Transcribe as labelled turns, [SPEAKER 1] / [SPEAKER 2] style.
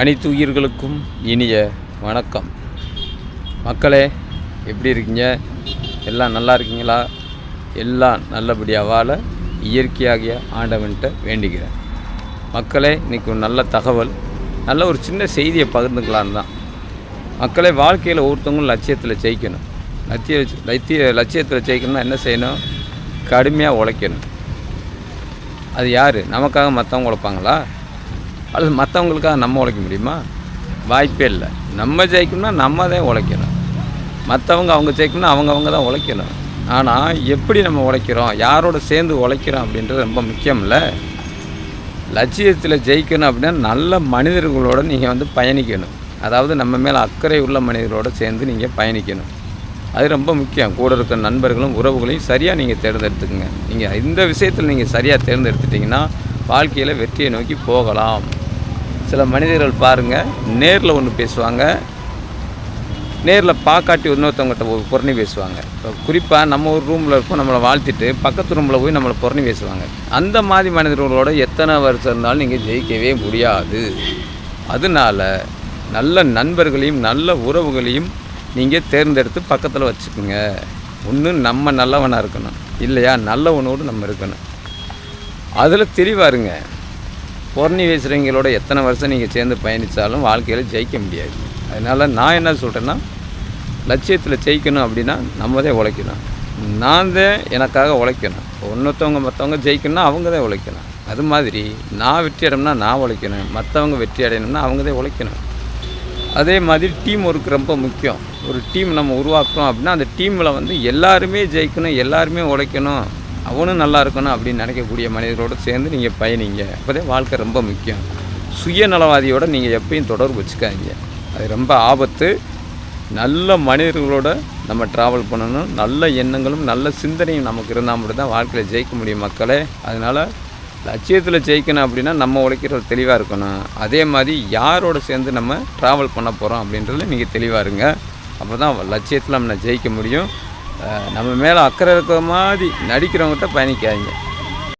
[SPEAKER 1] அனைத்து உயிர்களுக்கும் இனிய வணக்கம். மக்களே எப்படி இருக்கீங்க? எல்லாம் நல்லா இருக்கீங்களா? எல்லாம் நல்லபடியாக வாழ இயற்கையாகிய ஆண்டவன்கிட்ட வேண்டிக்கிறேன் மக்களே இன்றைக்கி ஒரு நல்ல தகவல் நல்ல ஒரு சின்ன செய்தியை பகிர்ந்துக்கலான்னு தான். மக்களே வாழ்க்கையில் ஒவ்வொருத்தவங்களும் லட்சியத்தில் ஜெயிக்கணும். லட்சிய லட்சிய லட்சியத்தில் ஜெயிக்கணும்னா என்ன செய்யணும்? கடுமையாக உழைக்கணும். அது யார்? நமக்காக மற்றவங்க உழைப்பாங்களா? அல்லது மற்றவங்களுக்காக நம்ம உழைக்க முடியுமா? வாய்ப்பே இல்லை. நம்ம ஜெயிக்கணும்னா நம்ம தான் உழைக்கணும். மற்றவங்க அவங்க ஜெயிக்கணும்னா அவங்கவுங்க தான் உழைக்கணும். ஆனால் எப்படி நம்ம உழைக்கிறோம்? யாரோட சேர்ந்து உழைக்கிறோம் அப்படின்றது ரொம்ப முக்கியம் இல்லை. லட்சியத்தில் ஜெயிக்கணும் அப்படின்னா நல்ல மனிதர்களோட நீங்கள் வந்து பயணிக்கணும். அதாவது நம்ம மேலே அக்கறை உள்ள மனிதர்களோடு சேர்ந்து நீங்கள் பயணிக்கணும். அது ரொம்ப முக்கியம். கூட இருக்கிற நண்பர்களும் உறவுகளையும் சரியாக நீங்கள் தேர்ந்தெடுத்துக்கங்க. நீங்கள் இந்த விஷயத்தில் நீங்கள் சரியாக தேர்ந்தெடுத்துட்டிங்கன்னா வாழ்க்கையில் வெற்றியை நோக்கி போகலாம். சில மனிதர்கள் பாருங்கள் நேரில் ஒன்று பேசுவாங்க நேரில் பார்க்காட்டி இன்னொருத்தவங்ககிட்ட ஒரு புறணி பேசுவாங்க. இப்போ குறிப்பாக நம்ம ஒரு ரூமில் இருப்போம் நம்மளை வாழ்த்திட்டு பக்கத்து ரூமில் போய் நம்மளை புறணி பேசுவாங்க. அந்த மாதிரி மனிதர்களோட எத்தனை வருஷம் இருந்தாலும் நீங்கள் ஜெயிக்கவே முடியாது. அதனால நல்ல நண்பர்களையும் நல்ல உறவுகளையும் நீங்கள் தேர்ந்தெடுத்து பக்கத்தில் வச்சுக்கோங்க. ஒன்று நம்ம நல்லவனாக இருக்கணும். இல்லையா? நல்லவனோடு நம்ம இருக்கணும். அதில் தெளிவாருங்க பொறணி பேசுகிறவங்களோட எத்தனை வருஷம் நீங்கள் சேர்ந்து பயணித்தாலும் வாழ்க்கையில் ஜெயிக்க முடியாது. அதனால் நான் என்ன சொல்கிறேன்னா லட்சியத்தில் ஜெயிக்கணும் அப்படின்னா நம்ம தான் உழைக்கணும். நான் தான் எனக்காக உழைக்கணும். இன்னொருத்தவங்க மற்றவங்க ஜெயிக்கணும்னா அவங்க தான் உழைக்கணும். அது மாதிரி நான் வெற்றி அடையணும்னா நான் உழைக்கணும். மற்றவங்க வெற்றி அடையணும்னா அவங்க தான் உழைக்கணும். அதே மாதிரி டீம் ஒர்க் ரொம்ப முக்கியம். ஒரு டீம் நம்ம உருவாக்குறோம் அப்படின்னா அந்த டீமில் வந்து எல்லாருமே ஜெயிக்கணும் எல்லாருமே உழைக்கணும். அவனும் நல்லா இருக்கணும் அப்படின்னு நினைக்கக்கூடிய மனிதர்களோடு சேர்ந்து நீங்கள் பயணிங்க. அப்போதே வாழ்க்கை ரொம்ப முக்கியம். சுயநலவாதியோட நீங்கள் எப்பயும் தொடர்பு வச்சுக்காதீங்க. அது ரொம்ப ஆபத்து. நல்ல மனிதர்களோட நம்ம ட்ராவல் பண்ணணும். நல்ல எண்ணங்களும் நல்ல சிந்தனையும் நமக்கு இருந்தால் மட்டும் தான் வாழ்க்கையில் ஜெயிக்க முடியும் மக்களே. அதனால் லட்சியத்தில் ஜெயிக்கணும் அப்படின்னா நம்ம உழைக்கிறது தெளிவாக இருக்கணும். அதே மாதிரி யாரோட சேர்ந்து நம்ம ட்ராவல் பண்ண போகிறோம் அப்படின்றதுல நீங்கள் தெளிவாக இருங்க. அப்போ தான் லட்சியத்தில் நம்ம ஜெயிக்க முடியும். நம்ம மேலே அக்கறை இருக்கிற மாதிரி நடிக்கிறவங்ககிட்ட பயணிக்காதீங்க.